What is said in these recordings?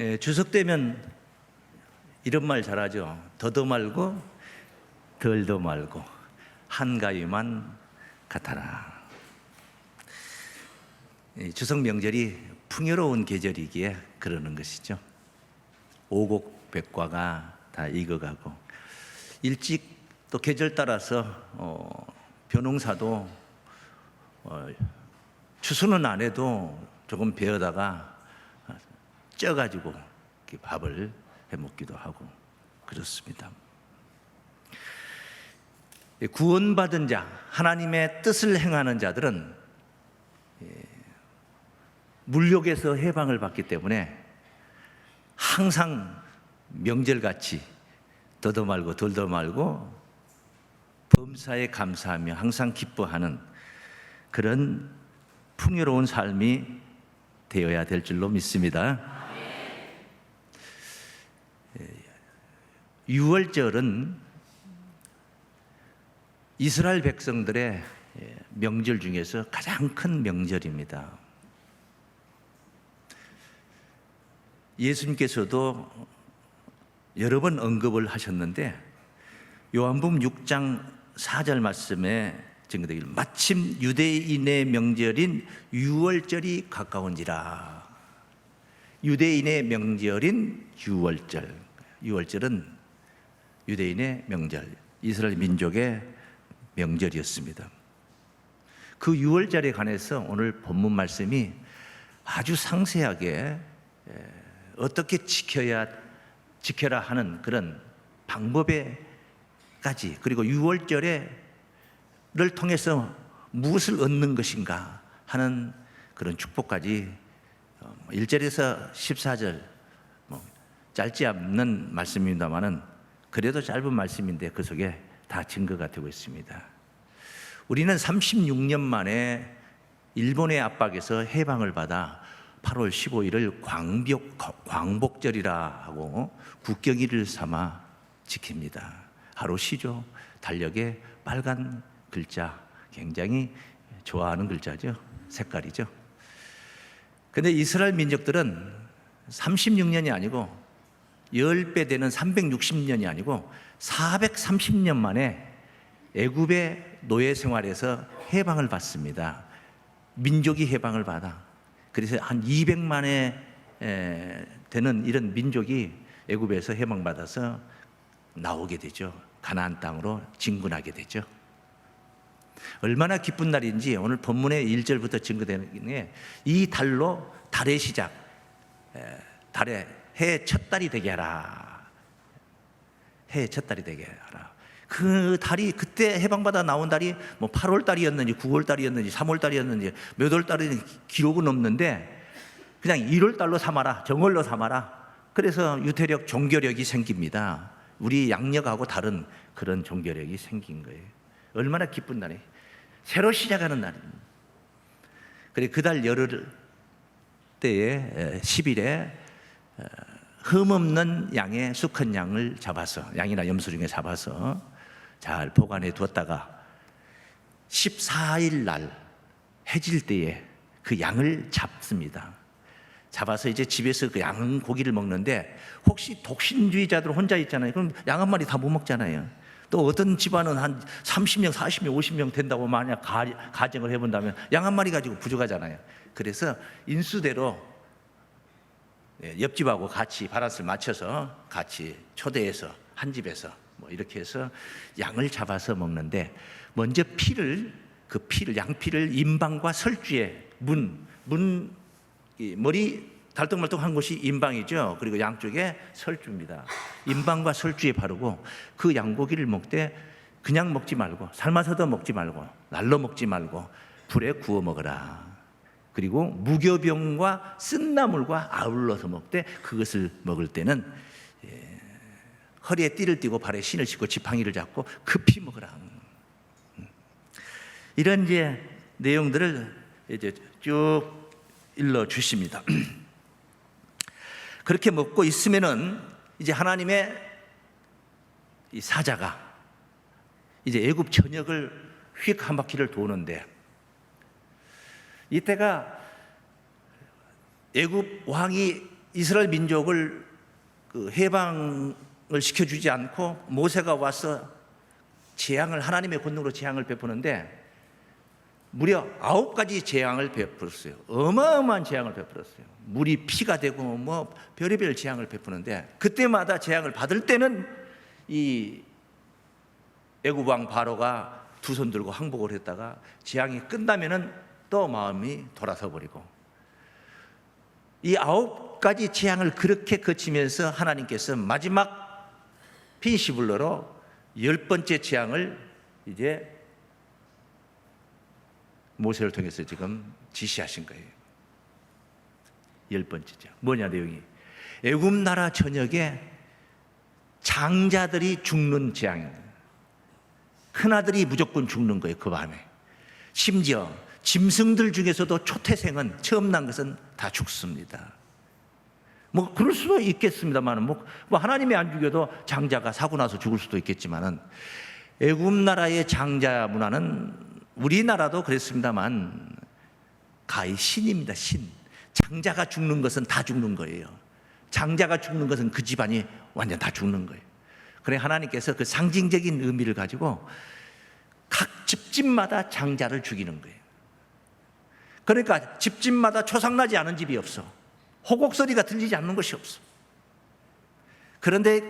예, 주석 때면 이런 말 잘하죠. 더도 말고 덜도 말고 한가위만 같아라. 이 추석 명절이 풍요로운 계절이기에 그러는 것이죠. 오곡 백과가 다 익어가고 일찍 또 계절 따라서 어, 벼농사도 어, 추수는 안 해도 조금 베어다가 쪄가지고 밥을 해 먹기도 하고 그렇습니다. 구원받은 자, 하나님의 뜻을 행하는 자들은 예, 물욕에서 해방을 받기 때문에 항상 명절같이 더도 말고 덜도 말고 범사에 감사하며 항상 기뻐하는 그런 풍요로운 삶이 되어야 될 줄로 믿습니다. 유월절은 이스라엘 백성들의 예, 명절 중에서 가장 큰 명절입니다. 예수님께서도 여러 번 언급을 하셨는데 요한복음 6장 4절 말씀에 증거되길 마침 유대인의 명절인 유월절이 가까운지라 유대인의 명절인 유월절 유월절은 유대인의 명절 이스라엘 민족의 명절이었습니다. 그 유월절에 관해서 오늘 본문 말씀이 아주 상세하게 에, 어떻게 지켜야 지켜라 하는 그런 방법에까지 그리고 유월절에를 통해서 무엇을 얻는 것인가 하는 그런 축복까지 1절에서 14절 뭐 짧지 않는 말씀입니다만은 그래도 짧은 말씀인데 그 속에 다 증거가 되고 있습니다. 우리는 36년 만에 일본의 압박에서 해방을 받아 8월 15일을 광복, 광복절이라 하고 국경일을 삼아 지킵니다. 하루 쉬죠. 달력에 빨간 글자 굉장히 좋아하는 글자죠. 색깔이죠. 근데 이스라엘 민족들은 36년이 아니고 10배 되는 360년이 아니고 430년 만에 애굽의 노예 생활에서 해방을 받습니다. 민족이 해방을 받아. 그래서 한 200만에 되는 이런 민족이 애굽에서 해방받아서 나오게 되죠. 가나안 땅으로 진군하게 되죠. 얼마나 기쁜 날인지 오늘 본문의 1절부터 증거되는 게 이 달로 달의 시작, 에, 달의 해의 첫 달이 되게 하라. 해의 첫 달이 되게 하라. 그 달이 그때 해방받아 나온 달이 뭐 8월 달이었는지 9월 달이었는지 3월 달이었는지 몇 월 달인지 기록은 없는데 그냥 1월 달로 삼아라. 정월로 삼아라. 그래서 유태력 종교력이 생깁니다. 우리 양력하고 다른 그런 종교력이 생긴 거예요. 얼마나 기쁜 날이 새로 시작하는 날입니다. 그래 그 달 열흘 때에 10일에 흠없는 양의 수컷 양을 잡아서 양이나 염소 중에 잡아서 잘 보관해 두었다가 14일 날 해질 때에 그 양을 잡습니다. 잡아서 이제 집에서 그 양 고기를 먹는데 혹시 독신주의자들 혼자 있잖아요. 그럼 양 한 마리 다 못 먹잖아요. 또 어떤 집안은 한 30명, 40명, 50명 된다고 만약 가, 가정을 해본다면 양 한 마리 가지고 부족하잖아요. 그래서 인수대로 예, 옆집하고 같이 바란스를 맞춰서 같이 초대해서 한 집에서 뭐 이렇게 해서 양을 잡아서 먹는데 먼저 피를 그 피를 양피를 임방과 설주에 문 문 머리 달떡말떡한 곳이 임방이죠. 그리고 양쪽에 설주입니다. 임방과 설주에 바르고 그 양고기를 먹되 그냥 먹지 말고 삶아서도 먹지 말고 날로 먹지 말고 불에 구워 먹어라. 그리고 무교병과 쓴나물과 아울러서 먹되 그것을 먹을 때는 예, 허리에 띠를 띠고 발에 신을 신고 지팡이를 잡고 급히 먹으라. 음. 이런 이제 내용들을 이제 쭉 일러 주십니다. 그렇게 먹고 있으면은 이제 하나님의 이 사자가 이제 애굽 전역을 휙 한 바퀴를 도는데 이때가 애굽 왕이 이스라엘 민족을 그 해방을 시켜주지 않고 모세가 와서 재앙을 하나님의 권능으로 재앙을 베푸는데 무려 아홉 가지 재앙을 베풀었어요. 어마어마한 재앙을 베풀었어요. 물이 피가 되고 뭐 별의별 재앙을 베푸는데 그때마다 재앙을 받을 때는 이 애굽 왕 바로가 두 손 들고 항복을 했다가 재앙이 끝나면은 또 마음이 돌아서 버리고 이 아홉 가지 재앙을 그렇게 거치면서 하나님께서 마지막 핀시블러로 열 번째 재앙을 이제 모세를 통해서 지금 지시하신 거예요. 열 번째 재앙 뭐냐 내용이 애굽 나라 전역에 장자들이 죽는 재앙입니다. 큰 아들이 무조건 죽는 거예요 그 밤에. 심지어 짐승들 중에서도 초태생은 처음 난 것은 다 죽습니다. 뭐 그럴 수도 있겠습니다만은 뭐, 뭐 하나님이 안 죽여도 장자가 사고 나서 죽을 수도 있겠지만은 애굽 나라의 장자 문화는 우리나라도 그랬습니다만 가히 신입니다 신. 장자가 죽는 것은 다 죽는 거예요. 장자가 죽는 것은 그 집안이 완전 다 죽는 거예요. 그래 하나님께서 그 상징적인 의미를 가지고 각 집집마다 장자를 죽이는 거예요. 그러니까 집집마다 초상나지 않은 집이 없어. 호곡 소리가 들리지 않는 것이 없어. 그런데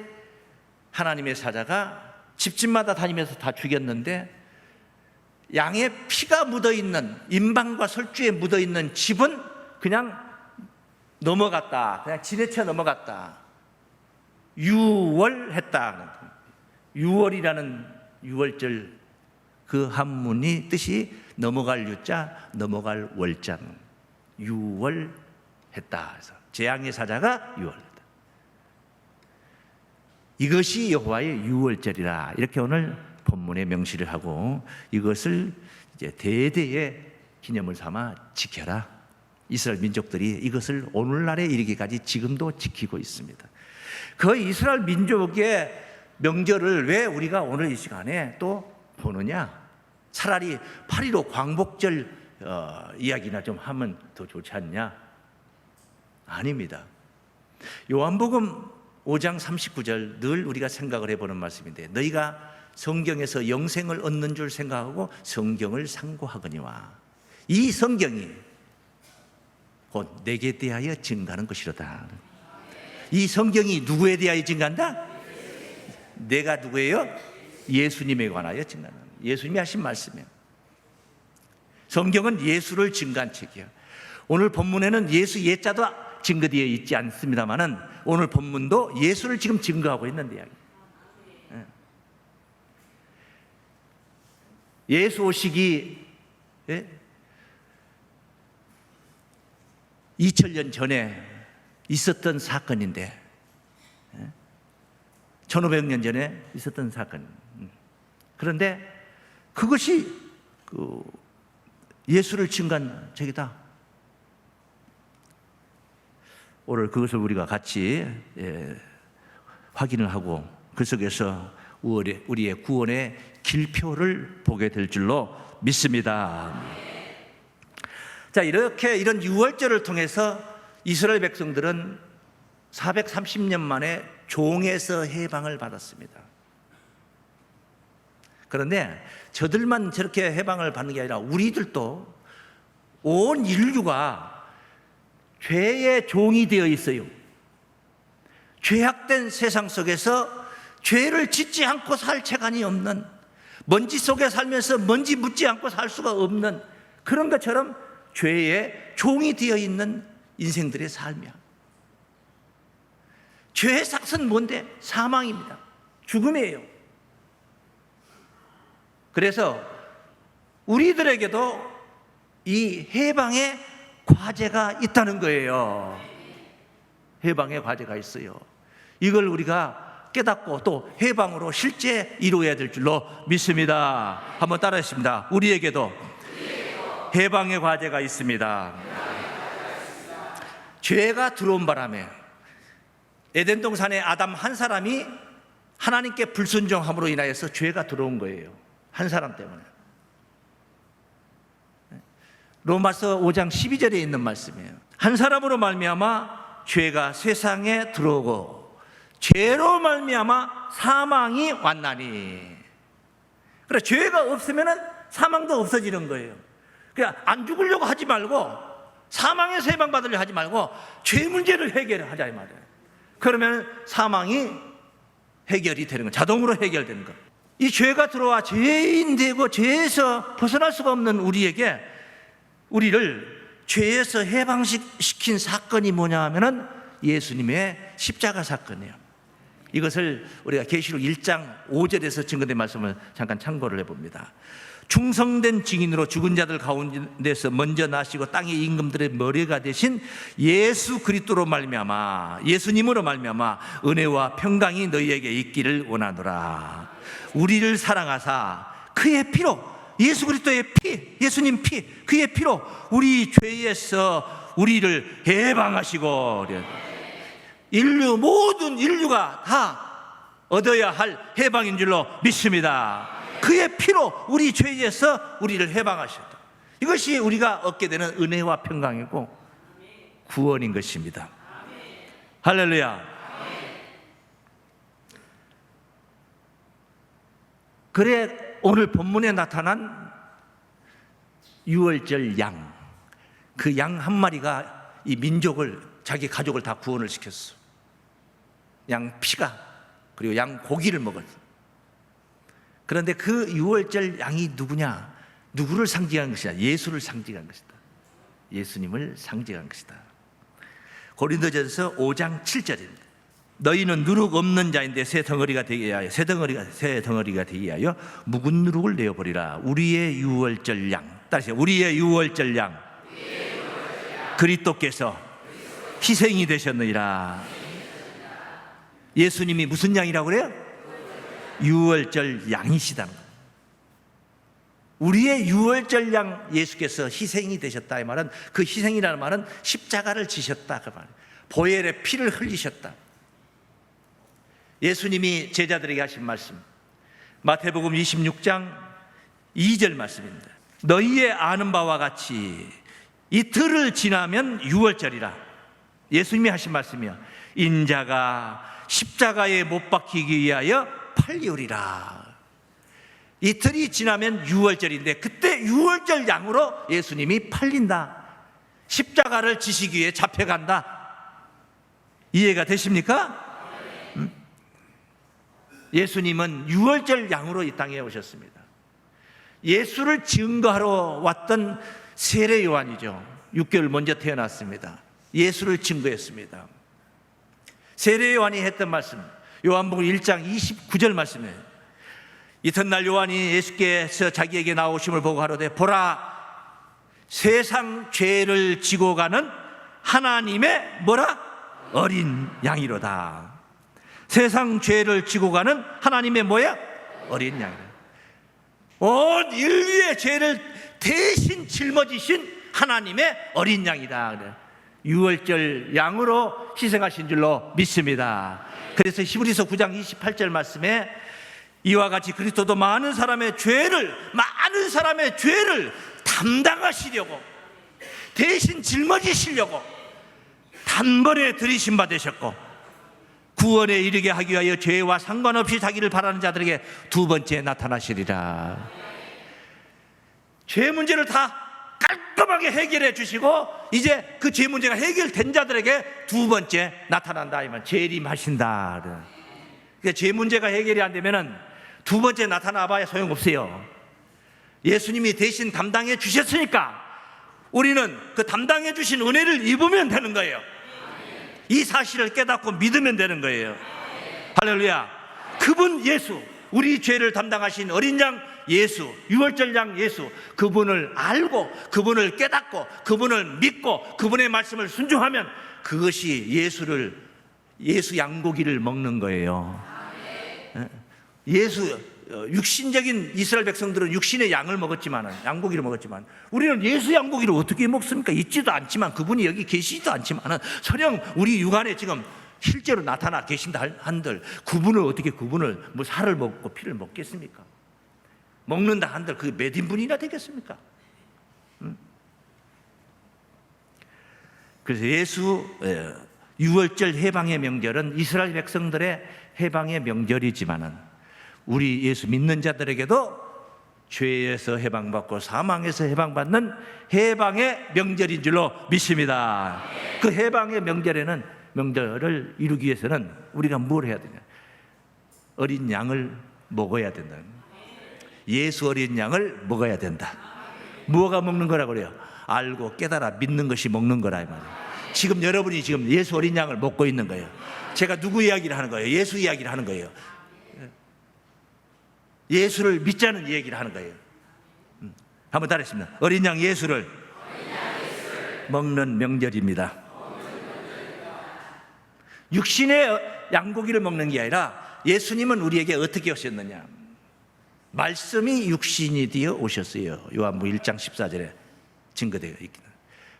하나님의 사자가 집집마다 다니면서 다 죽였는데 양의 피가 묻어 있는 임방과 설주에 묻어 있는 집은 그냥 넘어갔다. 그냥 지내쳐 넘어갔다. 유월했다. 유월이라는 유월절 그 한문이 뜻이 넘어갈 유자, 넘어갈 월자. 유월했다. 그래서 재앙의 사자가 유월했다. 이것이 여호와의 유월절이라 이렇게 오늘 본문에 명시를 하고 이것을 이제 대대의 기념을 삼아 지켜라. 이스라엘 민족들이 이것을 오늘날에 이르기까지 지금도 지키고 있습니다. 그 이스라엘 민족의 명절을 왜 우리가 오늘 이 시간에 또 보느냐? 차라리 8.15 광복절 어, 이야기나 좀 하면 더 좋지 않냐? 아닙니다. 요한복음 5장 39절 늘 우리가 생각을 해보는 말씀인데 너희가 성경에서 영생을 얻는 줄 생각하고 성경을 상고하거니와 이 성경이 곧 내게 대하여 증가하는 것이로다. 이 성경이 누구에 대하여 증가한다? 내가 누구예요? 예수님에 관하여 증가하는 예수님이 하신 말씀이에요. 성경은 예수를 증가한 책이에요. 오늘 본문에는 예수 예자도 증거되어 있지 않습니다만은 오늘 본문도 예수를 지금 증거하고 있는 이야기. 예수 오시기 예? 2000년 전에 있었던 사건인데 1500년 전에 있었던 사건. 그런데 그것이 그 예수를 증거한 책이다. 오늘 그것을 우리가 같이 예, 확인을 하고 그 속에서 우리의, 구원의 길표를 보게 될 줄로 믿습니다. 자, 이렇게 이런 유월절을 통해서 이스라엘 백성들은 430년 만에 종에서 해방을 받았습니다. 그런데 저들만 저렇게 해방을 받는 게 아니라 우리들도 온 인류가 죄의 종이 되어 있어요. 죄악된 세상 속에서 죄를 짓지 않고 살 체간이 없는 먼지 속에 살면서 먼지 묻지 않고 살 수가 없는 그런 것처럼 죄의 종이 되어 있는 인생들의 삶이야. 죄의 삭은 뭔데? 사망입니다. 죽음이에요. 그래서 우리들에게도 이 해방의 과제가 있다는 거예요. 해방의 과제가 있어요. 이걸 우리가 깨닫고 또 해방으로 실제 이루어야 될 줄로 믿습니다. 한번 따라하십니다. 우리에게도 해방의 과제가 있습니다. 죄가 들어온 바람에 에덴 동산에 아담 한 사람이 하나님께 불순종함으로 인하여서 죄가 들어온 거예요. 한 사람 때문에. 로마서 5장 12절에 있는 말씀이에요. 한 사람으로 말미암아 죄가 세상에 들어오고 죄로 말미암아 사망이 왔나니. 그래 죄가 없으면은 사망도 없어지는 거예요. 그냥 안 죽으려고 하지 말고 사망에서 해방받으려 하지 말고 죄 문제를 해결하자 이 말이에요. 그러면 사망이 해결이 되는 거, 자동으로 해결되는 거. 이 죄가 들어와 죄인 되고 죄에서 벗어날 수가 없는 우리에게 우리를 죄에서 해방시킨 사건이 뭐냐 하면은 예수님의 십자가 사건이에요. 이것을 우리가 계시록 1장 5절에서 증거된 말씀을 잠깐 참고를 해봅니다. 충성된 증인으로 죽은 자들 가운데서 먼저 나시고 땅의 임금들의 머리가 되신 예수 그리스도로 말미암아 예수님으로 말미암아 은혜와 평강이 너희에게 있기를 원하노라. 우리를 사랑하사 그의 피로 예수 그리스도의 피, 예수님 피, 그의 피로 우리 죄에서 우리를 해방하시고 인류 모든 인류가 다 얻어야 할 해방인 줄로 믿습니다. 그의 피로 우리 죄에서 우리를 해방하셨다. 이것이 우리가 얻게 되는 은혜와 평강이고 구원인 것입니다. 할렐루야. 그래 오늘 본문에 나타난 유월절 양, 그 양 한 마리가 이 민족을 자기 가족을 다 구원을 시켰어. 양 피가 그리고 양 고기를 먹었어. 그런데 그 유월절 양이 누구냐? 누구를 상징한 것이냐? 예수를 상징한 것이다. 예수님을 상징한 것이다. 고린도전서 5장 7절입니다. 너희는 누룩 없는 자인데 새 덩어리가 되게 하여 새 덩어리가 새 덩어리가 되게 하여 묵은 누룩을 내어 버리라. 우리의 유월절 양. 다시 우리의 유월절 양. 그리스도께서 희생이 되셨느니라. 예수님이 무슨 양이라고 그래요? 유월절 양이시다. 우리의 유월절 양 예수께서 희생이 되셨다 이 말은 그 희생이라는 말은 십자가를 지셨다 그 말. 보혈의 피를 흘리셨다. 예수님이 제자들에게 하신 말씀 마태복음 26장 2절 말씀입니다. 너희의 아는 바와 같이 이틀을 지나면 유월절이라. 예수님이 하신 말씀이요. 인자가 십자가에 못 박히기 위하여 팔리오리라. 이틀이 지나면 유월절인데 그때 유월절 양으로 예수님이 팔린다. 십자가를 지시기 위해 잡혀간다. 이해가 되십니까? 음? 예수님은 유월절 양으로 이 땅에 오셨습니다. 예수를 증거하러 왔던 세례 요한이죠. 6개월 먼저 태어났습니다. 예수를 증거했습니다. 세례 요한이 했던 말씀, 요한복음 1장 29절 말씀이에요. 이튿날 요한이 예수께서 자기에게 나오심을 보고 하로되 보라 세상 죄를 지고 가는 하나님의 뭐라 어린 양이로다. 세상 죄를 지고 가는 하나님의 뭐야 어린 양이다. 온 인류의 죄를 대신 짊어지신 하나님의 어린 양이다. 그래. 유월절 양으로 희생하신 줄로 믿습니다. 그래서 히브리서 9장 28절 말씀에 이와 같이 그리스도도 많은 사람의 죄를 많은 사람의 죄를 담당하시려고 대신 짊어지시려고 단번에 들이심 받으셨고 구원에 이르게 하기 위하여 죄와 상관없이 자기를 바라는 자들에게 두 번째 나타나시리라. 죄 문제를 다 깔끔하게 해결해 주시고 이제 그 죄 문제가 해결된 자들에게 두 번째 나타난다 이만 재림하신다. 그러니까 죄 문제가 해결이 안 되면은 두 번째 나타나 봐야 소용없어요. 예수님이 대신 담당해 주셨으니까 우리는 그 담당해 주신 은혜를 입으면 되는 거예요. 이 사실을 깨닫고 믿으면 되는 거예요. 할렐루야. 그분 예수, 우리 죄를 담당하신 어린 양 예수, 유월절 양 예수, 그분을 알고, 그분을 깨닫고, 그분을 믿고, 그분의 말씀을 순종하면 그것이 예수를, 예수 양고기를 먹는 거예요. 예? 예수, 어, 육신적인 이스라엘 백성들은 육신의 양을 먹었지만, 양고기를 먹었지만, 우리는 예수 양고기를 어떻게 먹습니까? 있지도 않지만, 그분이 여기 계시지도 않지만, 설령 우리 육안에 지금 실제로 나타나 계신다 한들, 그분을 어떻게 그분을 뭐 살을 먹고 피를 먹겠습니까? 먹는다 한들 그게 몇 인분이나 되겠습니까? 음? 그래서 예수 예, 유월절 해방의 명절은 이스라엘 백성들의 해방의 명절이지만은 우리 예수 믿는 자들에게도 죄에서 해방받고 사망에서 해방받는 해방의 명절인 줄로 믿습니다. 그 해방의 명절에는 명절을 이루기 위해서는 우리가 뭘 해야 되냐? 어린 양을 먹어야 된다. 예수 어린 양을 먹어야 된다. 무엇가 먹는 거라고 그래요? 알고 깨달아 믿는 것이 먹는 거라 이 말이에요. 지금 여러분이 지금 예수 어린 양을 먹고 있는 거예요. 제가 누구 이야기를 하는 거예요? 예수 이야기를 하는 거예요. 예수를 믿자는 얘기를 하는 거예요. 음, 한번 따라했습니다. 어린 양 예수를 먹는 명절입니다. 육신의 양고기를 먹는 게 아니라 예수님은 우리에게 어떻게 오셨느냐? 말씀이 육신이 되어 오셨어요. 요한부 1장 14절에 증거되어 있기는.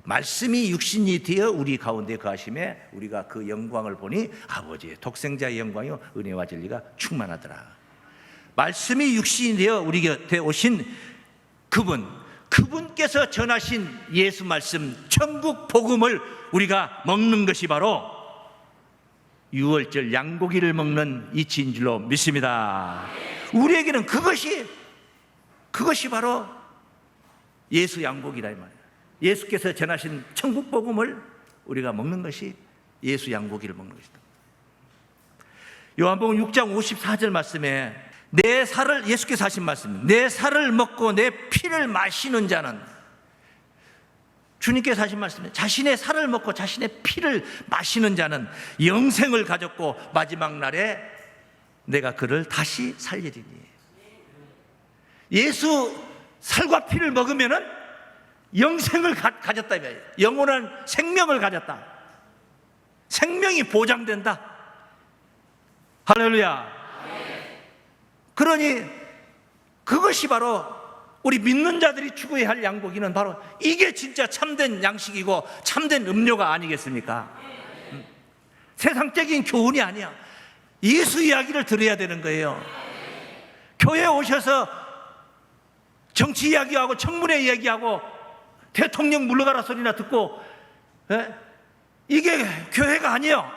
말씀이 육신이 되어 우리 가운데 거하심에 우리가 그 영광을 보니 아버지의 독생자의 영광이요 은혜와 진리가 충만하더라. 말씀이 육신이 되어 우리 곁에 오신 그분, 그분께서 전하신 예수 말씀, 천국 복음을 우리가 먹는 것이 바로 유월절 양고기를 먹는 이치인 줄로 믿습니다. 우리에게는 그것이 그것이 바로 예수 양고기라 이 말이에요. 예수께서 전하신 천국 복음을 우리가 먹는 것이 예수 양고기를 먹는 것이다. 요한복음 6장 54절 말씀에 내 살을 예수께서 하신 말씀, 내 살을 먹고 내 피를 마시는 자는 주님께서 하신 말씀에 자신의 살을 먹고 자신의 피를 마시는 자는 영생을 가졌고 마지막 날에 내가 그를 다시 살리리니. 예수 살과 피를 먹으면은 영생을 가, 가졌다. 이거예요. 영원한 생명을 가졌다. 생명이 보장된다. 할렐루야. 그러니 그것이 바로 우리 믿는 자들이 추구해야 할 양고기는 바로 이게 진짜 참된 양식이고 참된 음료가 아니겠습니까? 음. 세상적인 교훈이 아니야. 예수 이야기를 들어야 되는 거예요. 교회 오셔서 정치 이야기하고 청문회 이야기하고 대통령 물러가라 소리나 듣고 예? 이게 교회가 아니에요.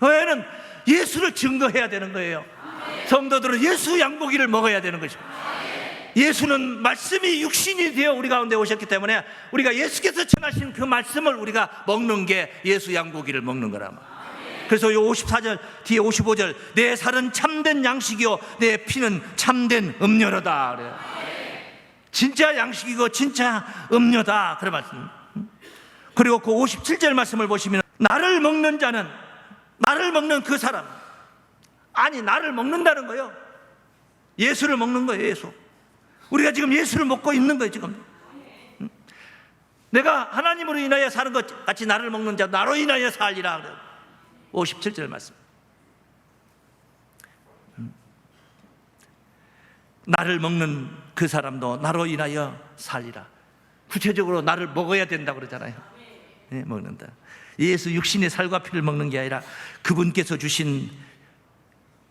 교회는 예수를 증거해야 되는 거예요. 성도들은 예수 양고기를 먹어야 되는 것이죠. 예수는 말씀이 육신이 되어 우리 가운데 오셨기 때문에 우리가 예수께서 전하신 그 말씀을 우리가 먹는 게 예수 양고기를 먹는 거라. 그래서 이 54절 뒤에 55절 내 살은 참된 양식이요 내 피는 참된 음료로다 그래요. 진짜 양식이고 진짜 음료다 그런 말씀. 그리고 그 57절 말씀을 보시면 나를 먹는 자는 나를 먹는 그 사람 아니 나를 먹는다는 거예요. 예수를 먹는 거예요, 예수. 우리가 지금 예수를 먹고 있는 거예요, 지금. 응? 내가 하나님으로 인하여 사는 것 같이 나를 먹는 자 나로 인하여 살리라 그래요. 57절 말씀. 응? 나를 먹는 그 사람도 나로 인하여 살리라. 구체적으로 나를 먹어야 된다고 그러잖아요. 네, 먹는다. 예수 육신의 살과 피를 먹는 게 아니라 그분께서 주신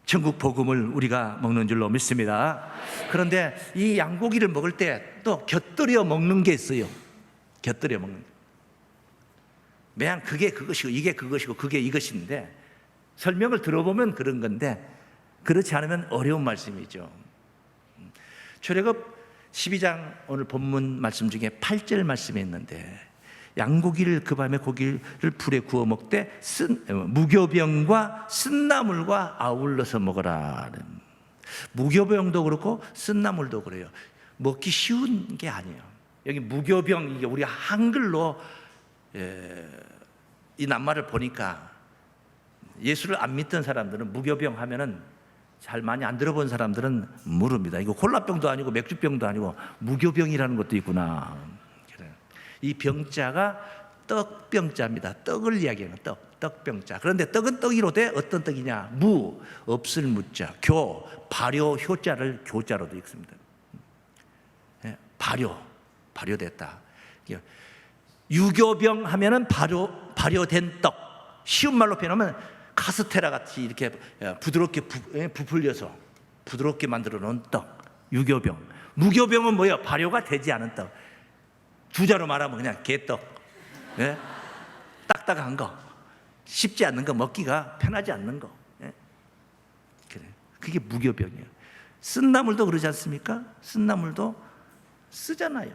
천국 복음을 우리가 먹는 줄로 믿습니다. 그런데 이 양고기를 먹을 때 또 곁들여 먹는 게 있어요. 곁들여 먹는. 게. 매양 그게 그것이고 이게 그것이고 그게 이것인데 설명을 들어보면 그런 건데 그렇지 않으면 어려운 말씀이죠. 출애굽 12장 오늘 본문 말씀 중에 8절 말씀이 있는데 양고기를 그 밤에 고기를 불에 구워 먹되 쓴 무교병과 쓴나물과 아울러서 먹어라. 무교병도 그렇고 쓴나물도 그래요. 먹기 쉬운 게 아니에요. 여기 무교병 이게 우리 한글로 예, 이 낱말을 보니까 예수를 안 믿던 사람들은 무교병 하면은 잘 많이 안 들어본 사람들은 모릅니다. 이거 콜라병도 아니고 맥주병도 아니고 무교병이라는 것도 있구나. 이 병자가 떡병자입니다. 떡을 이야기하는 떡, 떡병자. 그런데 떡은 떡이로 돼 어떤 떡이냐? 무, 없을 무자, 교, 발효, 효자를 교자로도 읽습니다. 예, 발효, 발효됐다. 유교병 하면은 발효, 발효된 떡. 쉬운 말로 표현하면 카스테라 같이 이렇게 부드럽게 부, 예, 부풀려서 부드럽게 만들어 놓은 떡. 유교병. 무교병은 뭐예요? 발효가 되지 않은 떡. 주자로 말하면 그냥 개떡. 예? 딱딱한 거. 쉽지 않는 거 먹기가 편하지 않는 거. 예. 그래. 그게 무교병이에요. 쓴 나물도 그러지 않습니까? 쓴 나물도 쓰잖아요.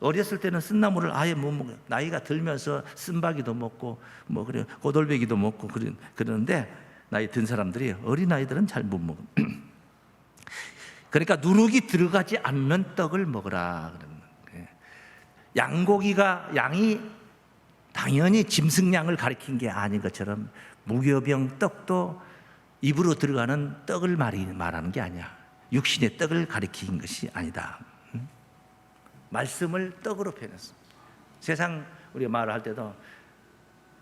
어렸을 때는 쓴 나물을 아예 못 먹어요. 나이가 들면서 쓴바기도 먹고 뭐 그래 고돌배기도 먹고 그런 그러는데 나이 든 사람들이 어린 아이들은 잘 못 먹어. 그러니까 누룩이 들어가지 않는 떡을 먹으라. 양고기가 양이 당연히 짐승량을 가리킨 게 아닌 것처럼 무교병 떡도 입으로 들어가는 떡을 말하는 게 아니야. 육신의 떡을 가리킨 것이 아니다. 응? 말씀을 떡으로 표현했어. 세상 우리가 말을 할 때도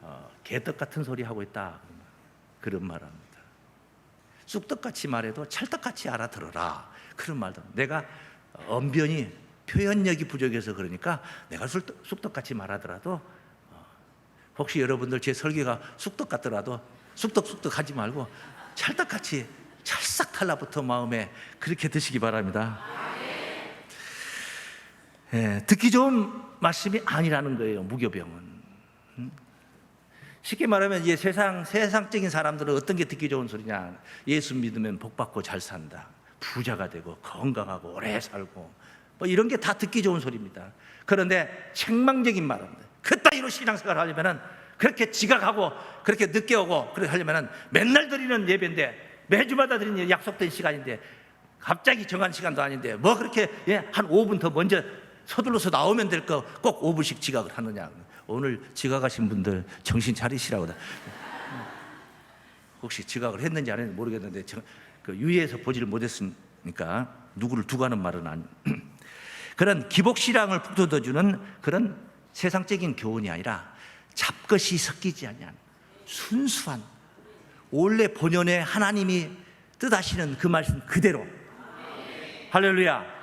어, 개떡 같은 소리 하고 있다 그런 말합니다. 쑥떡같이 말해도 찰떡같이 알아들어라 그런 말도 내가 언변이 표현력이 부족해서 그러니까 내가 쑥떡, 쑥떡같이 말하더라도 어, 혹시 여러분들 제 설계가 쑥떡 같더라도 쑥떡쑥떡 하지 말고 찰떡같이 찰싹 달라붙어 마음에 그렇게 드시기 바랍니다. 예, 듣기 좋은 말씀이 아니라는 거예요. 무교병은. 음? 쉽게 말하면 이제 세상 세상적인 사람들은 어떤 게 듣기 좋은 소리냐? 예수 믿으면 복 받고 잘 산다. 부자가 되고 건강하고 오래 살고 뭐 이런 게 다 듣기 좋은 소리입니다. 그런데 책망적인 말입니다. 그따위로 신앙생활 하려면은 그렇게 지각하고 그렇게 늦게 오고 그렇게 하려면은 맨날 드리는 예배인데 매주마다 드리는 약속된 시간인데 갑자기 정한 시간도 아닌데 뭐 그렇게 예, 한 5분 더 먼저 서둘러서 나오면 될 거 꼭 5분씩 지각을 하느냐. 오늘 지각하신 분들 정신 차리시라고. 혹시 지각을 했는지 안 했는지 모르겠는데 저, 그 유예에서 보지를 못했으니까 누구를 두고 하는 말은 아니. 그런 기복신앙을 북돋아주는 그런 세상적인 교훈이 아니라 잡것이 섞이지 않냐. 순수한 원래 본연의 하나님이 뜻하시는 그 말씀 그대로. 할렐루야.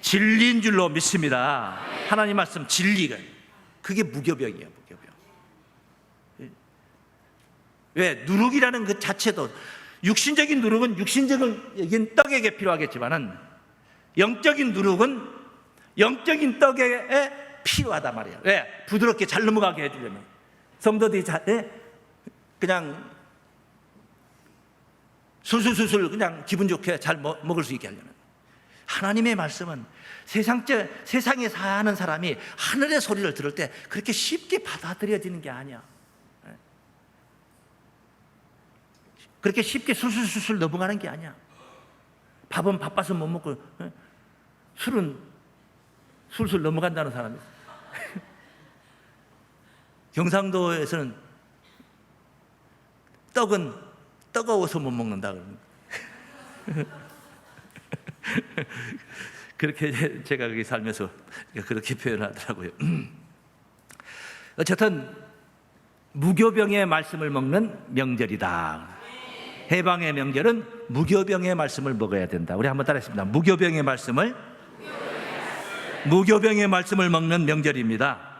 진리인 줄로 믿습니다. 하나님 말씀 진리가. 그게 무교병이에요 무교병. 예. 왜? 누룩이라는 그 자체도 육신적인 누룩은 육신적인 떡에게 필요하겠지만은 영적인 누룩은 영적인 떡에 필요하단 말이에요. 왜? 부드럽게 잘 넘어가게 해주려면 성도들이 자, 예? 그냥 술술술술 그냥 기분 좋게 잘 먹, 먹을 수 있게 하려면 하나님의 말씀은 세상적 세상에 사는 사람이 하늘의 소리를 들을 때 그렇게 쉽게 받아들여지는 게 아니야. 예? 그렇게 쉽게 술술술술 넘어가는 게 아니야. 밥은 바빠서 못 먹고 예? 술은 술술 넘어간다는 사람이. 경상도에서는 떡은 뜨거워서 못 먹는다 그러는 그렇게 제가 거기 살면서 그렇게 표현하더라고요. 어쨌든 무교병의 말씀을 먹는 명절이다. 해방의 명절은 무교병의 말씀을 먹어야 된다. 우리 한번 따라했습니다. 무교병의 말씀을 무교병의 말씀을 먹는 명절입니다.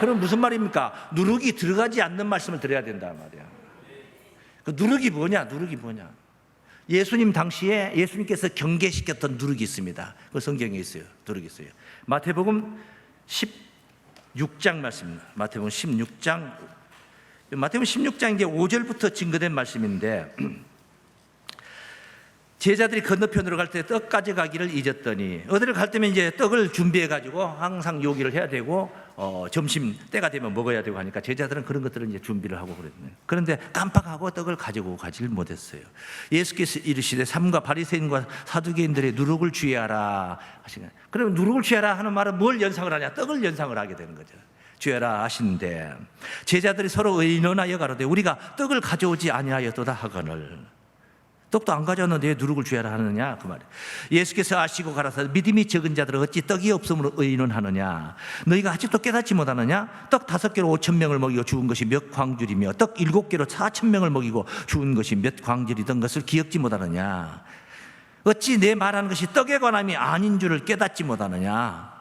그럼 무슨 말입니까? 누룩이 들어가지 않는 말씀을 드려야 된다 말이야. 그 누룩이 뭐냐? 누룩이 뭐냐? 예수님 당시에 예수님께서 경계시켰던 누룩이 있습니다. 그 성경에 있어요. 누룩이 있어요. 마태복음 16장 말씀입니다. 마태복음 16장 마태복음 16장 이제 5절부터 증거된 말씀인데 제자들이 건너편으로 갈 때떡 가져가기를 잊었더니 어디를 갈 때면 이제 떡을 준비해 가지고 항상 요기를 해야 되고 어, 점심 때가 되면 먹어야 되고 하니까 제자들은 그런 것들을 이제 준비를 하고 그랬네. 그런데 깜빡하고 떡을 가지고 가지를 못했어요. 예수께서 이르시되 삼가 바리새인과 사두개인들의 누룩을 취하라 하시네. 그럼 누룩을 취하라 하는 말은 뭘 연상을 하냐? 떡을 연상을 하게 되는 거죠. 죄라 하시는데 제자들이 서로 의논하여 가로되 우리가 떡을 가져오지 아니하였도다 하거늘 떡도 안 가져왔는데 왜 누룩을 죄라 하느냐? 그 말이에요. 예수께서 아시고 가라사 믿음이 적은 자들은 어찌 떡이 없음으로 의논하느냐? 너희가 아직도 깨닫지 못하느냐? 떡 다섯 개로 오천 명을 먹이고 죽은 것이 몇 광줄이며 떡 일곱 개로 사천 명을 먹이고 죽은 것이 몇 광줄이던 것을 기억지 못하느냐? 어찌 내 말하는 것이 떡에 관함이 아닌 줄을 깨닫지 못하느냐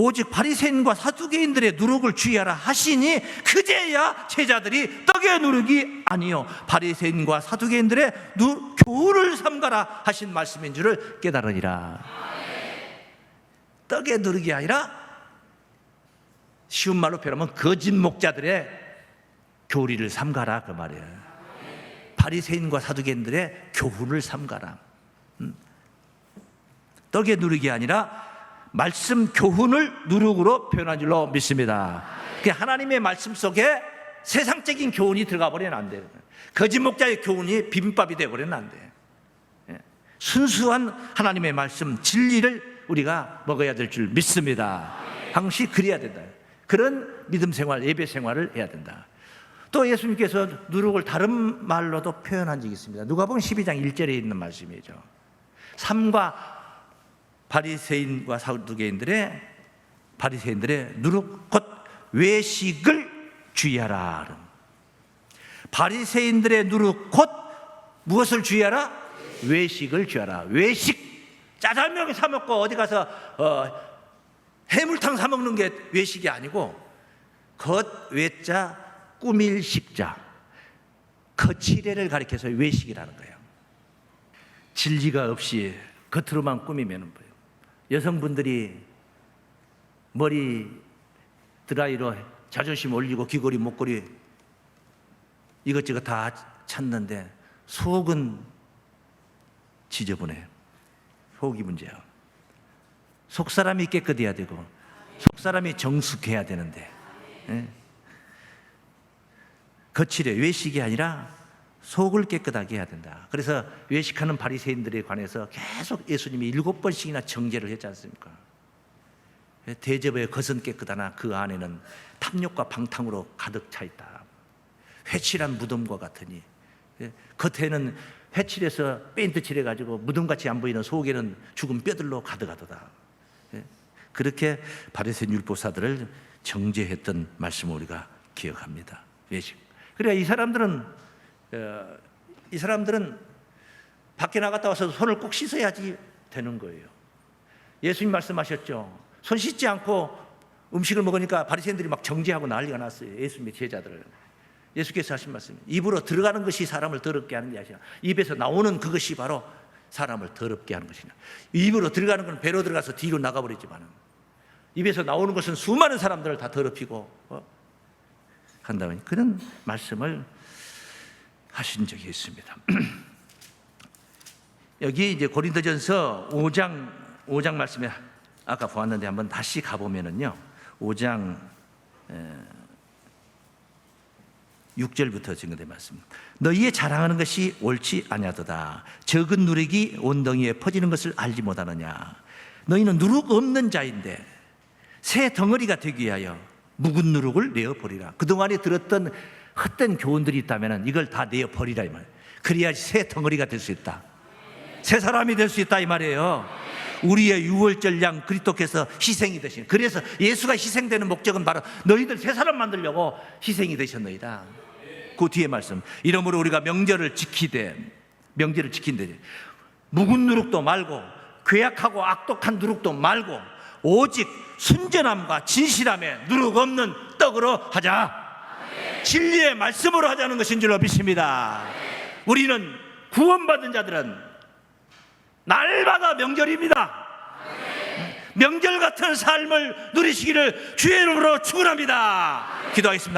오직 바리새인과 사두개인들의 누룩을 주의하라 하시니 그제야 제자들이 떡의 누룩이 아니요 바리새인과 사두개인들의 누, 교훈을 삼가라 하신 말씀인 줄을 깨달으니라 떡의 누룩이 아니라 쉬운 말로 표현하면 거짓 목자들의 교리를 삼가라 그 말이에요. 바리새인과 사두개인들의 교훈을 삼가라. 음. 떡에 누르기 아니라 말씀 교훈을 누룩으로 표현한 줄로 믿습니다. 그 하나님의 말씀 속에 세상적인 교훈이 들어가 버리면 안 돼요. 거짓 목자의 교훈이 비빔밥이 되어 버리면 안 돼. 예. 순수한 하나님의 말씀 진리를 우리가 먹어야 될 줄 믿습니다. 항시 그래야 된다. 그런 믿음 생활, 예배 생활을 해야 된다. 또 예수님께서 누룩을 다른 말로도 표현한 적이 있습니다. 누가복음 12장 1절에 있는 말씀이죠. 삼과 바리새인과 사두개인들의 바리새인들의 누룩 곧 외식을 주의하라. 바리새인들의 누룩 곧 무엇을 주의하라? 외식을 주의하라. 외식 짜장면 사 먹고 어디 가서 어, 해물탕 사 먹는 게 외식이 아니고 겉 외자 꾸밀 식자 거칠애를 가리켜서 외식이라는 거예요. 진리가 없이 겉으로만 꾸미면 뭐예요? 여성분들이 머리 드라이로 자존심 올리고 귀걸이 목걸이 이것저것 다 찾는데 속은 지저분해. 속이 문제야. 속 사람이 깨끗해야 되고 속 사람이 정숙해야 되는데 예? 거칠에 외식이 아니라 속을 깨끗하게 해야 된다. 그래서 외식하는 바리새인들에 관해서 계속 예수님이 일곱 번씩이나 정죄를 했지 않습니까? 대접의 겉은 깨끗하나 그 안에는 탐욕과 방탕으로 가득 차 있다. 회칠한 무덤과 같으니 예, 겉에는 회칠해서 페인트 칠해가지고 무덤같이 안 보이는 속에는 죽은 뼈들로 가득하도다. 예, 그렇게 바리새인 율법사들을 정죄했던 말씀을 우리가 기억합니다. 외식. 그러니까 이 사람들은 어, 이 사람들은 밖에 나갔다 와서 손을 꼭 씻어야지 되는 거예요. 예수님 말씀하셨죠. 손 씻지 않고 음식을 먹으니까 바리새인들이 막 정죄하고 난리가 났어요. 예수님의 제자들을. 예수께서 하신 말씀. 입으로 들어가는 것이 사람을 더럽게 하는 게 아니라 입에서 나오는 그것이 바로 사람을 더럽게 하는 것이냐. 입으로 들어가는 건 배로 들어가서 뒤로 나가버리지만 입에서 나오는 것은 수많은 사람들을 다 더럽히고 어? 한다면 그런 말씀을 하신 적이 있습니다. 여기 이제 고린도전서 5장 5장 말씀에 아까 보았는데 한번 다시 가 보면은요. 5장 6절부터 증거된 말씀. 너희의 자랑하는 것이 옳지 아니하도다. 적은 누룩이 온덩이에 퍼지는 것을 알지 못하느냐. 너희는 누룩 없는 자인데 새 덩어리가 되기 위하여 묵은 누룩을 내어 버리라. 그동안에 들었던 헛된 교훈들이 있다면 이걸 다 내어 버리라 이 말. 그래야지 새 덩어리가 될 수 있다. 새 사람이 될 수 있다 이 말이에요. 우리의 유월절 양 그리스도께서 희생이 되신. 그래서 예수가 희생되는 목적은 바로 너희들 새 사람 만들려고 희생이 되셨너이다. 그 뒤에 말씀. 이러므로 우리가 명절을 지키되 명절을 지킨대. 묵은 누룩도 말고 괴악하고 악독한 누룩도 말고 오직 순전함과 진실함에 누룩 없는 떡으로 하자. 진리의 말씀으로 하자는 것인 줄로 믿습니다. 우리는 구원받은 자들은 날마다 명절입니다. 명절 같은 삶을 누리시기를 주의 이름으로 축원합니다. 기도하겠습니다.